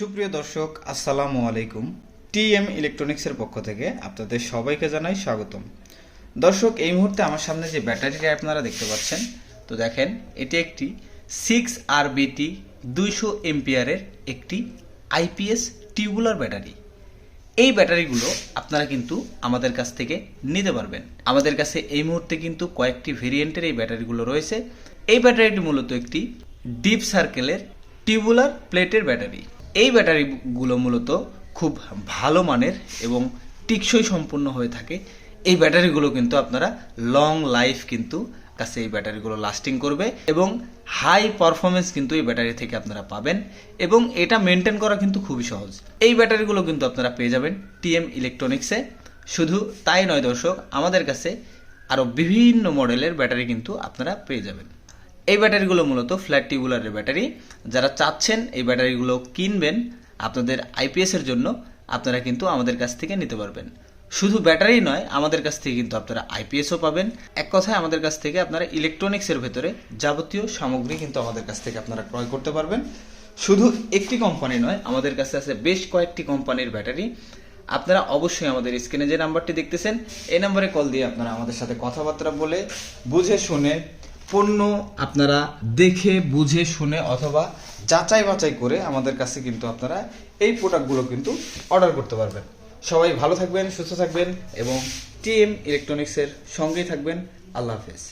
সুপ্রিয় দর্শক, আসসালামু আলাইকুম। টি এম ইলেকট্রনিক্সের পক্ষ থেকে আপনাদের সবাইকে জানাই স্বাগতম। দর্শক, এই মুহূর্তে আমার সামনে যে ব্যাটারিটা আপনারা দেখতে পাচ্ছেন, তো দেখেন, এটি একটি সিক্স আর বিটি দুইশো এমপিয়ারের একটি আইপিএস টিউবুলার ব্যাটারি এই ব্যাটারিগুলো আপনারা কিন্তু আমাদের কাছ থেকে নিতে পারবেন। আমাদের কাছে এই মুহূর্তে কিন্তু কয়েকটি ভেরিয়েন্টের এই ব্যাটারিগুলো রয়েছে। এই ব্যাটারিটি মূলত একটি ডিপ সার্কেলের টিউবুলার প্লেটের ব্যাটারি। এই ব্যাটারিগুলো মূলত খুব ভালো মানের এবং টিকসই সম্পূর্ণ হয়ে থাকে। এই ব্যাটারিগুলো কিন্তু আপনারা লং লাইফ কিন্তু কাছে এই ব্যাটারিগুলো লাস্টিং করবে এবং হাই পারফরমেন্স কিন্তু এই ব্যাটারি থেকে আপনারা পাবেন এবং এটা মেনটেন করা কিন্তু খুবই সহজ। এই ব্যাটারিগুলো কিন্তু আপনারা পেয়ে যাবেন টিএম ইলেকট্রনিক্সে শুধু তাই নয় দর্শক, আমাদের কাছে আরও বিভিন্ন মডেলের ব্যাটারি কিন্তু আপনারা পেয়ে যাবেন। এই ব্যাটারিগুলো মূলত ফ্ল্যাট টিউবুলারের ব্যাটারি। যারা চাচ্ছেন এই ব্যাটারিগুলো কিনবেন, আপনাদের আইপিএস এর জন্য আপনারা কিন্তু আমাদের কাছ থেকে নিতে পারবেন। শুধু ব্যাটারি নয়, আমাদের কাছ থেকে কিন্তু আপনারা আইপিএসও পাবেন। এক কথায় আমাদের কাছ থেকে আপনারা ইলেকট্রনিক্সের ভেতরে যাবতীয় সামগ্রী কিন্তু আমাদের কাছ থেকে আপনারা ক্রয় করতে পারবেন। শুধু একটি কোম্পানি নয়, আমাদের কাছে আছে বেশ কয়েকটি কোম্পানির ব্যাটারি। আপনারা অবশ্যই আমাদের স্ক্রিনে যে নাম্বারটি দেখতেছেন, এই নাম্বারে কল দিয়ে আপনারা আমাদের সাথে কথাবার্তা বলে, বুঝে শুনে পণ্য আপনারা দেখে, বুঝে, শুনে অথবা যাচাই বাছাই করে আমাদের কাছে কিন্তু আপনারা এই প্রোডাক্টগুলো কিন্তু অর্ডার করতে পারবেন। সবাই ভালো থাকবেন, সুস্থ থাকবেন এবং টিএম ইলেকট্রনিক্সের সঙ্গেই থাকবেন। আল্লাহ হাফেজ।